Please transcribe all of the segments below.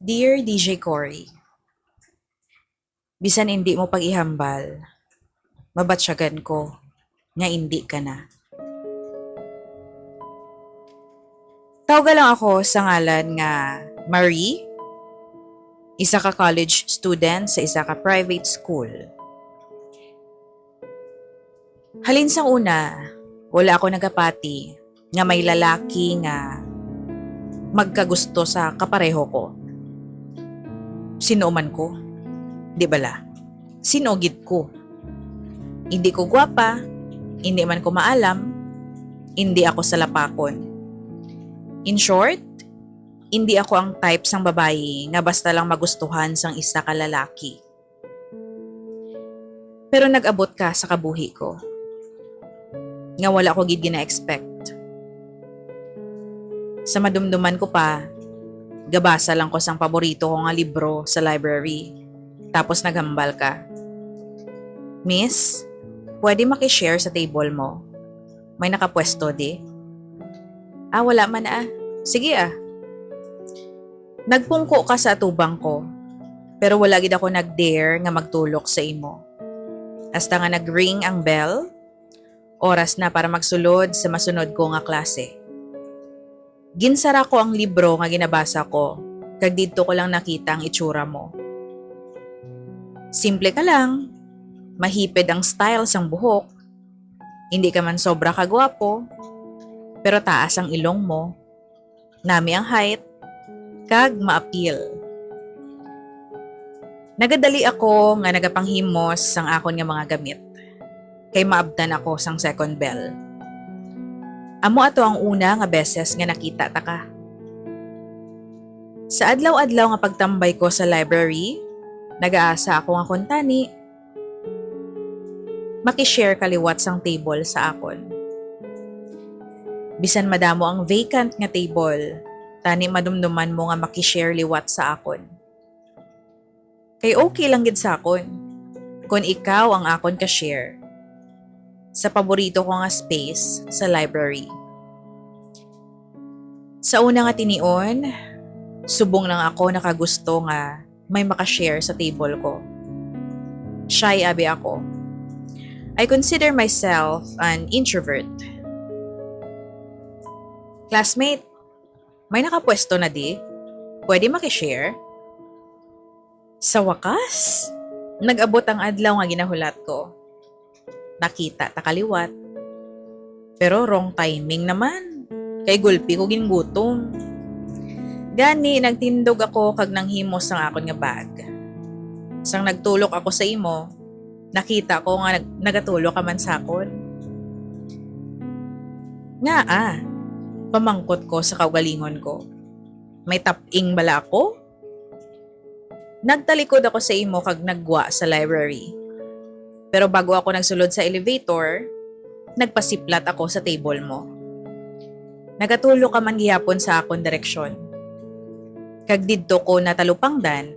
Dear DJ Cory, Bisan hindi mo pag-ihambal, mabatsyagan ko nga hindi ka na. Tawagan lang ako sa ngalan nga Marie, isa ka college student sa isa ka private school. Halin sa una, wala ako nagapati nga may lalaki nga magkagusto sa kapareho ko. Sino man ko, di bala? Sinogid ko. Hindi ko gwapa, hindi man ko maalam, hindi ako salapakon. In short, hindi ako ang type sang babae nga basta lang magustuhan sang isa ka lalaki. Pero nag-abot ka sa kabuhi ko. Nga wala ko gid gina-expect. Sa madumduman ko pa, gabasa lang ko sang paborito ko nga libro sa library. Tapos naghambal ka. Miss, pwede makishare sa table mo. May nakapwesto di. Ah, wala man ah. Sige ah. Nagpungko ka sa atubang ko. Pero wala gid ako nag-dare nga magtulok sa imo. Hasta nga nag-ring ang bell, oras na para magsulod sa masunod ko nga klase. Ginsara ko ang libro nga ginabasa ko, kag dito ko lang nakita ang itsura mo. Simple ka lang, mahipid ang style sang buhok, hindi ka man sobra kagwapo, pero taas ang ilong mo, nami ang height, kag ma-appeal. Nagadali ako nga nagapanghimos sang akon nga mga gamit. Kay maabdan ako sang second bell. Amo ato ang una nga beses nga nakita ta ka. Sa adlaw-adlaw nga pagtambay ko sa library, nagaasa ako nga kuntani. Makishare kaliwat sang table sa akon. Bisan madamo ang vacant nga table, tani madumduman mo nga makishare liwat sa akon. Kay okay lang gid sa akon. Kung ikaw ang akon ka-share sa paborito ko nga space sa library. Sa una nga tinion, subong lang ako nakagusto nga may makashare sa table ko. Shy abi ako. I consider myself an introvert. Classmate, may nakapwesto na di? Pwede makishare? Sa wakas, nag-abot ang adlaw nga ginahulat ko nakita ta kaliwat. Pero wrong timing naman. Kay gulpi ko gingutom. Gani, nagtindog ako kag nanghimos sang akon nga bag. Sang nagtulok ako sa imo, nakita ko nga nag nagatulok ka man sa akon. Nga ah, pamangkot ko sa kaugalingon ko. May taping bala ako? Nagtalikod ako sa imo kag nagwa sa library. Pero bago ako nagsulod sa elevator, nagpasiplat ako sa table mo. Nagatulo ka man gihapon sa akon direksyon. Kag didto ko natalupangdan,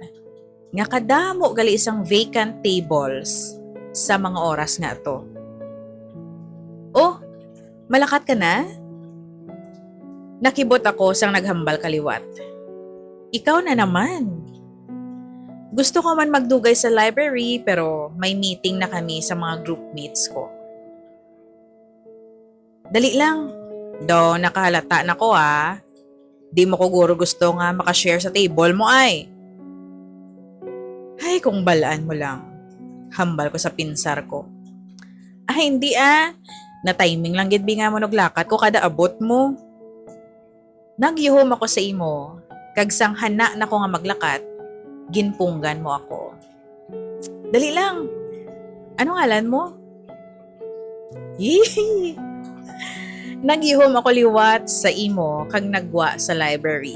nga kadamo gali isang vacant tables sa mga oras nga to. Oh, malakat ka na? Nakibot ako sang naghambal kaliwat. Ikaw na naman. Gusto ko man magdugay sa library pero may meeting na kami sa mga groupmates ko. Dali lang. Do, nakahalata na ko ah. Di mo ko guro gusto nga makashare sa table mo ay. Ay, kung balaan mo lang. Hambal ko sa pinsar ko. Ay, hindi ah. Na timing lang gid nga mo naglakat ko kada abot mo. Nagyuhom ako sa imo. Kag sang hana na ko nga maglakat, ginpunggan mo ako. Dali lang. Ano ngalan mo? Yee! Nagyihom ako liwat sa imo kag nagwa sa library.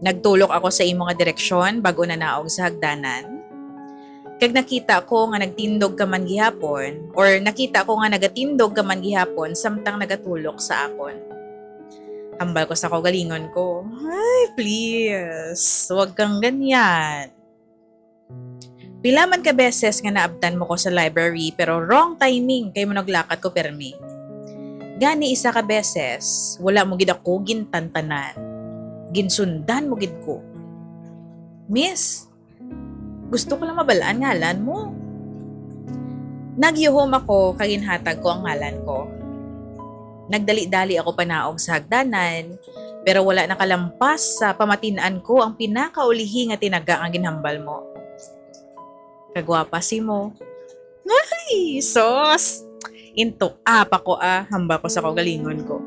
Nagtulok ako sa imo nga direksyon bago na naog sa hagdanan. Kag nakita ko nga nagtindog ka man gihapon or nakita ko nga nagatindog ka man gihapon samtang nagatulok sa akon. Hambal ko sa kaugalingon ko. Ay, please. Huwag kang ganyan. Pila man ka beses nga naabtan mo ko sa library pero wrong timing kay mo naglakad ko permi. Gani isa ka beses, wala mo gid ako gintantanan. Ginsundan mo gid ko. Miss, gusto ko lang mabalaan ngalan mo. Nagyuhom ako, kaginhatag ko ang ngalan ko. Nagdali-dali ako panaog sa hagdanan, pero wala nakalampas sa pamatinaan ko ang pinakaulihi nga tinaga ang ginhambal mo. Kagwapa si mo. Ay, sos! Into apa ko ah, hamba ko sa kaugalingon ko.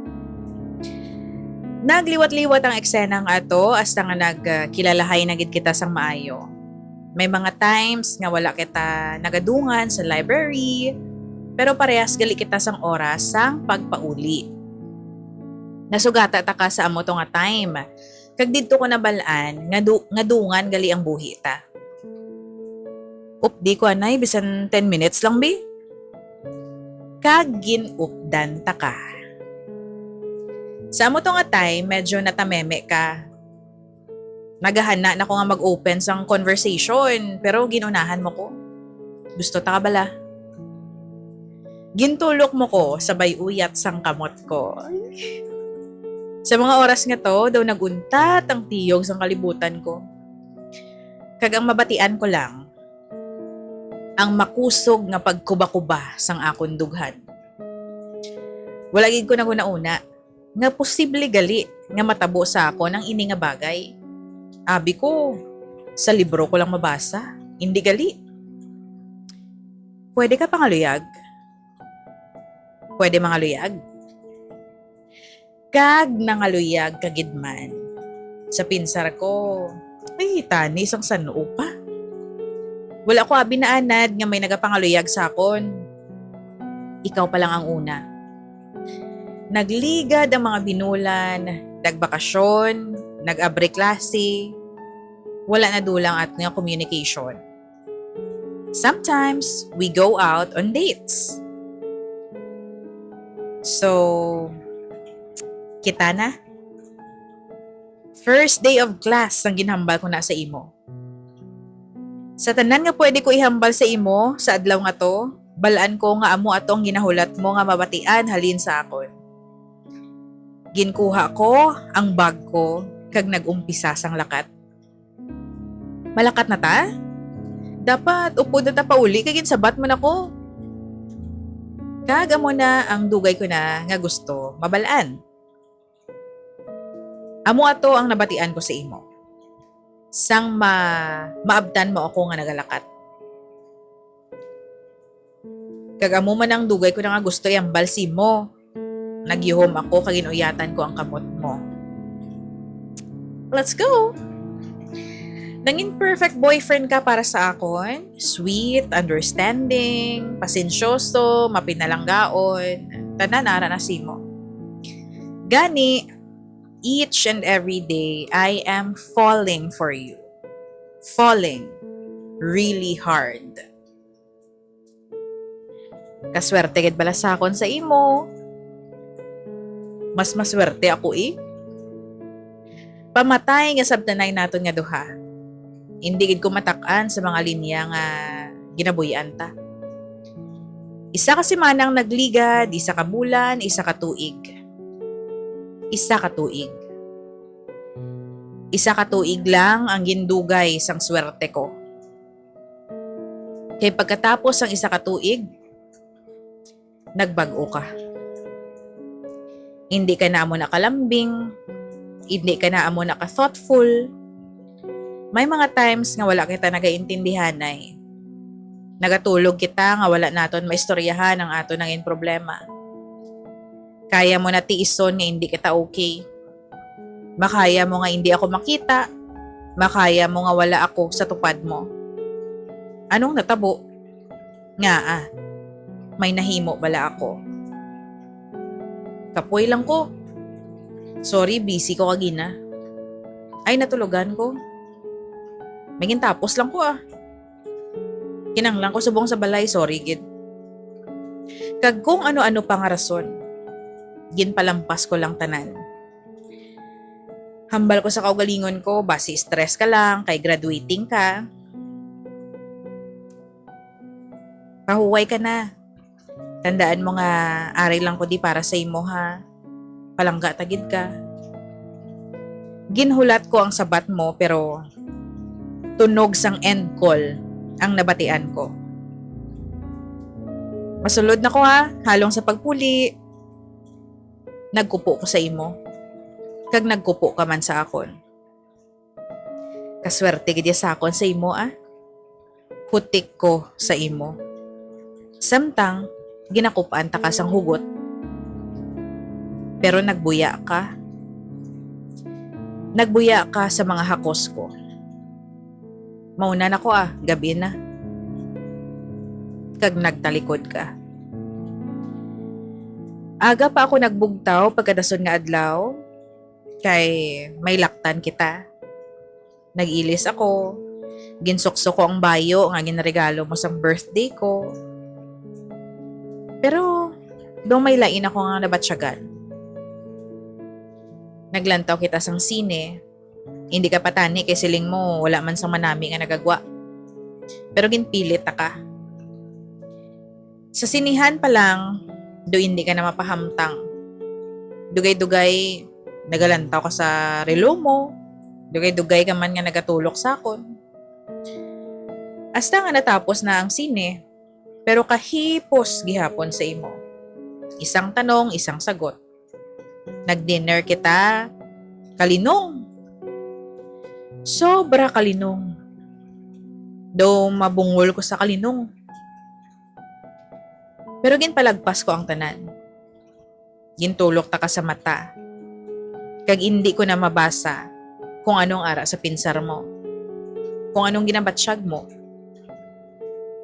Nagliwat-liwat ang eksenang ato hasta nga nagkilalahay na gid kita sang maayo. May mga times nga wala kita nagadungan sa library, pero parehas gali kita sang oras sang pagpauli. Nasugata ta ka sa amo to nga time. Kag didto ko nabalaan nga, du- nga dungan gali ang buhi ta. Up di ko anay bisan 10 minutes lang bi. Kag ginupdan ta ka. Sa amo nga time, medyo natameme ka. Nagahana na ko nga mag-open sang conversation, pero ginunahan mo ko. Gusto ta ka bala? Gintulok mo ko sabay uyat sang kamot ko. Sa mga oras nga to, daw naguntat ang tiyog sang kalibutan ko. Kag ang mabatian ko lang, ang makusog nga pagkuba-kuba sang akon dughan. Wala gid ko na una nga posible gali nga matabo sa ako ng ini nga bagay. Abi ko, sa libro ko lang mabasa, hindi gali. Pwede ka pangaluyag? Pwede mangaluyag? Kag nangaluyag kagidman. Sa pinsar ko, ay tani isang sanoo pa. Wala ko abi na anad nga may nagapangaluyag sa akon. Ikaw pa lang ang una. Nagligad ang mga binulan, nagbakasyon, nag-abre klase. Wala na dulang at nga communication. Sometimes, we go out on dates. So, kita na. First day of class ang ginhambal ko na sa imo. Sa tanan nga pwede ko ihambal sa imo sa adlaw nga to, balaan ko nga amo atong ginahulat mo nga mabatian halin sa akon. Ginkuha ko ang bag ko kag nagumpisa sang lakat. Malakat na ta? Dapat upod na ta pauli kag sabat mo na ko. Kaga mo na ang dugay ko na nga gusto mabalaan. Amo ato ang nabatian ko sa imo. Sang ma maabdan mo ako nga nagalakat. Kag amo man ang dugay ko na nga gusto yung balsi mo. Nagyuhom ako kag inuyatan ko ang kamot mo. Let's go! Nangin perfect boyfriend ka para sa akon. Sweet, understanding, pasensyoso, mapinalanggaon. Tanan ara na simo. Gani, each and every day, I am falling for you. Falling really hard. Kaswerte gid bala sa akon sa imo. Mas maswerte ako eh. Pamatay nga sabtanay naton nga duha. Hindi gid ko matak-an sa mga linya nga ginabuyan ta. Isa ka manang nagligad, isa ka bulan, isa ka tuig. Isa ka tuig. Isa ka tuig lang ang gindugay sang swerte ko. Kay pagkatapos ang isa ka tuig, nagbago ka. Hindi ka na amo nakalambing, hindi ka na amo naka-thoughtful. May mga times nga wala kita nagaintindihan ay nagatulog kita nga wala naton maistoryahan ang ato nangin problema. Kaya mo na tiison nga hindi kita okay. Makaya mo nga hindi ako makita. Makaya mo nga wala ako sa tupad mo. Anong natabo? Nga ah, may nahimo bala ako. Kapoy lang ko. Sorry, busy ko kagina. Ay, natulugan ko. Mingin tapos lang ko ah. Kinanglang ko subong sa balay, sorry gid. Kag kung ano-ano pa nga rason, gin palampas ko lang tanan. Hambal ko sa kaugalingon ko, base stress ka lang, kay graduating ka. Pahuway ka na. Tandaan mo nga, ari lang ko di para sa imo ha. Palangga tagid ka. Ginhulat ko ang sabat mo pero tunog sang end call ang nabatian ko. Masulod na ko ha, halong sa pagpuli. Nagkupo ko sa imo. Kag nagkupo ka man sa akon. Kaswerte gid sa akon sa imo ah. Putik ko sa imo. Samtang ginakupaan ta ka sang hugot. Pero nagbuya ka. Nagbuya ka sa mga hakos ko. Mauna na ko ah, gabi na. Kag nagtalikod ka. Aga pa ako nagbugtaw pagkadason nga adlaw kay may laktan kita. Nag-ilis ako. Ginsukso ko ang bayo nga ginregalo mo sa birthday ko. Pero doon may lain ako nga nabatsyagan. Naglantaw kita sang sine. Hindi ka patani kay siling mo wala man sang manami nga nagagwa. Pero ginpilit ta ka. Sa sinihan pa lang, do hindi ka na mapahamtang. Dugay-dugay, nagalantaw ka sa relo mo. Dugay-dugay ka man nga nagatulok sa akon. Hasta nga natapos na ang sine, pero kahipos gihapon sa imo. Isang tanong, isang sagot. Nag-dinner kita, kalinong. Sobra kalinong. Do mabungol ko sa kalinong. Pero ginpalagpas ko ang tanan. Gintulok ta ka sa mata. Kag hindi ko na mabasa kung anong ara sa pinsar mo. Kung anong ginabatsyag mo.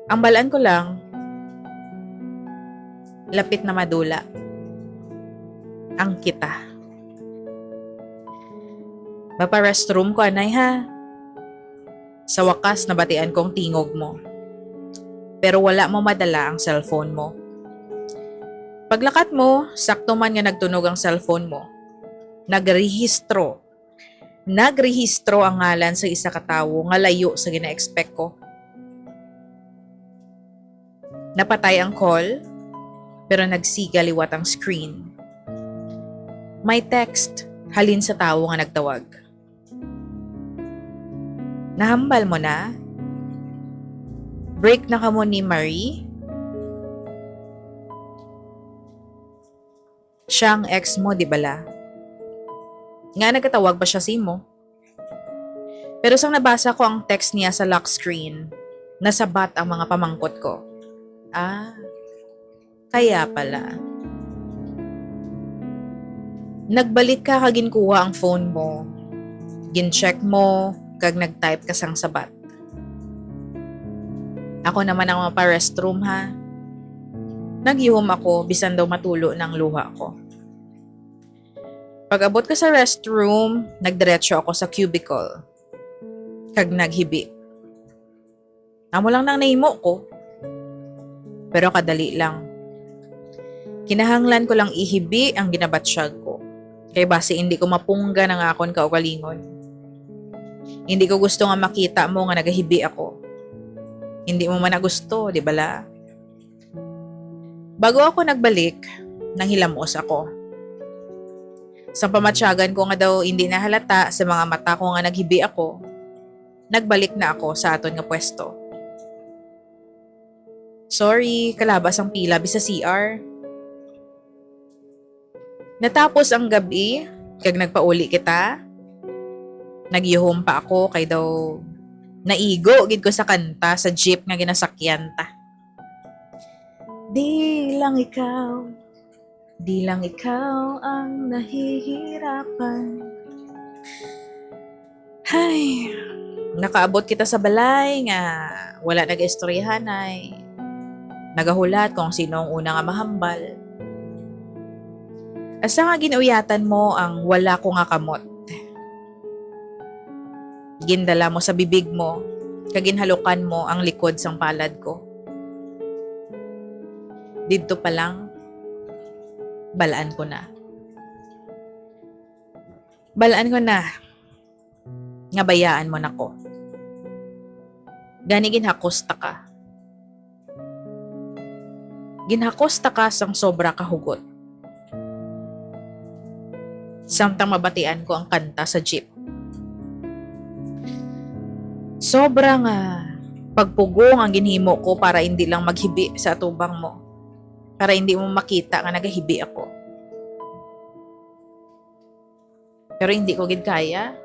Ang balaan ko lang, lapit na madula. Ang kita. Mapa restroom ko anay ha. Sa wakas nabatian kong tingog mo. Pero wala mo madala ang cellphone mo. Paglakat mo, sakto man nga nagtunog ang cellphone mo. Nagrehistro. Nagrehistro ang ngalan sa isa ka tawo nga layo sa gina-expect ko. Napatay ang call, pero nagsigaliwat ang screen. May text halin sa tawo nga nagtawag. Nahambal mo na? Break na ka mo ni Marie? Siya ang ex mo, di bala? Nga nagkatawag pa siya si mo. Pero sang nabasa ko ang text niya sa lock screen, nasabat ang mga pamangkot ko. Ah, kaya pala. Nagbalik ka kagin kuha ang phone mo. Gin-check mo, kag nag-type ka sang sabat. Ako naman ang mapa-restroom ha. Nagyuhom ako bisan daw matulo ng luha ko. Pag abot ko sa restroom, nagdiretso ako sa cubicle. Kag naghibi. Amo lang nang nahimo ko. Pero kadali lang. Kinahanglan ko lang ihibi ang ginabatsyag ko. Kay base hindi ko mapungga ng akon kaugalingon. Hindi ko gusto nga makita mo nga nagahibi ako. Hindi mo man gusto, di bala? Bago ako nagbalik, nanghilamos ako. Sa pamatsyagan ko nga daw hindi nahalata sa mga mata ko nga naghibi ako, nagbalik na ako sa aton nga pwesto. Sorry, kalabas ang pila bisa CR. Natapos ang gabi, kag nagpauli kita. Nagyuhom pa ako kay daw naigo gid ko sa kanta sa jeep nga ginasakyan ta. Di lang ikaw, di lang ikaw ang nahihirapan. Hay, nakaabot kita sa balay nga wala nag-istoryahan ay nagahulat kung sino ang una nga mahambal. Asa nga ginuyatan mo ang wala ko nga kamot. Gindala mo sa bibig mo, kaginhalukan mo ang likod sang palad ko. Dito pa lang, balaan ko na. Balaan ko na, nga bayaan mo na ko. Gani ginhakosta ka. Ginhakosta ka sang sobra kahugot. Samtang mabatian ko ang kanta sa jeep. Sobrang ah, pagpugong ang ginhimo ko para hindi lang maghibi sa atubang mo. Para hindi mo makita nga nagahibi ako. Pero hindi ko gid kaya.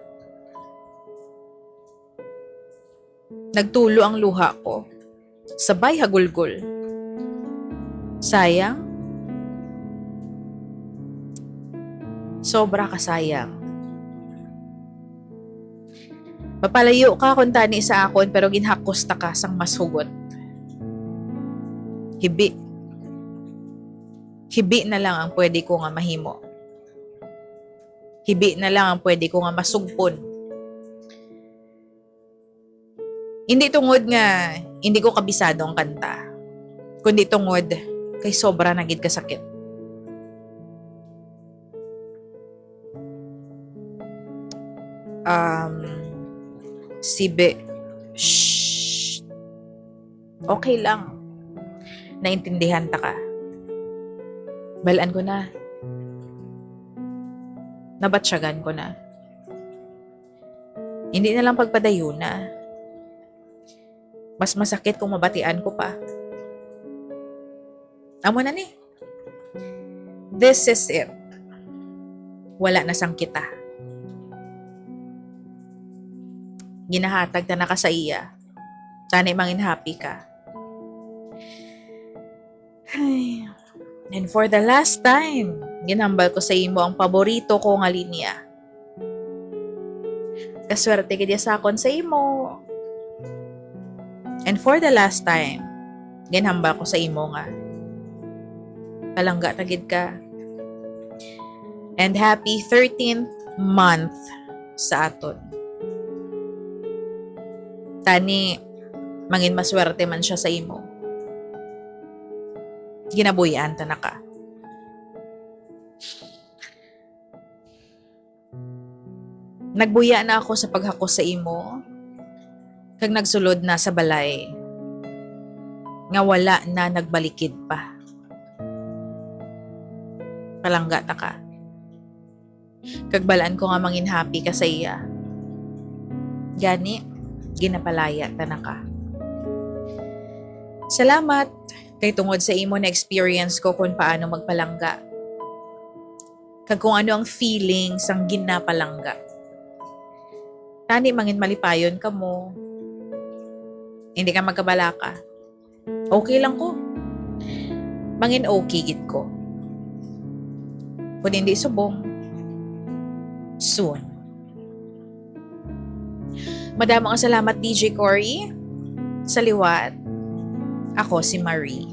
Nagtulo ang luha ko. Sabay hagulgol. Sayang. Sobra ka sayang. Mapalayo ka kung tani sa akon pero ginhakos ta ka sang mas hugot. Hibi. Hibi na lang ang pwede ko nga mahimo. Hibi na lang ang pwede ko nga masugpon. Hindi tungod nga hindi ko kabisado ang kanta. Kundi tungod kay sobra na gid kasakit. Um, Sibe. Shh. Okay lang. Naintindihan ta ka. Balaan ko na. Nabatsyagan ko na. Hindi na lang pagpadayo na. Mas masakit kung mabatian ko pa. Amo na ni. This is it. Wala na sang kita. Ginahatag na naka sa iya. Sana mangin happy ka. Ay. And for the last time, ginambal ko sa imo ang paborito ko nga linya. Kaswerte kaya sa akon sa imo. And for the last time, ginambal ko sa imo nga. Palangga tagid ka. And happy 13th month sa aton. Tani, mangin maswerte man siya sa imo. Ginabuyan ta na. Nagbuya na ako sa paghakos sa imo. Kag nagsulod na sa balay. Nga wala na nagbalikid pa. Palangga ta ka. Kag balaan ko nga mangin happy ka sa iya. Gani, ginapalaya ta na ka. Salamat kay tungod sa imo na experience ko kung paano magpalangga. Kag kung ano ang feeling sang ginapalangga. Tani mangin malipayon ka mo. Hindi ka magkabalaka. Okay lang ko. Mangin okay gid ko. Kung hindi subong, soon. Madamang salamat DJ Cory. Sa liwat, ako si Marie.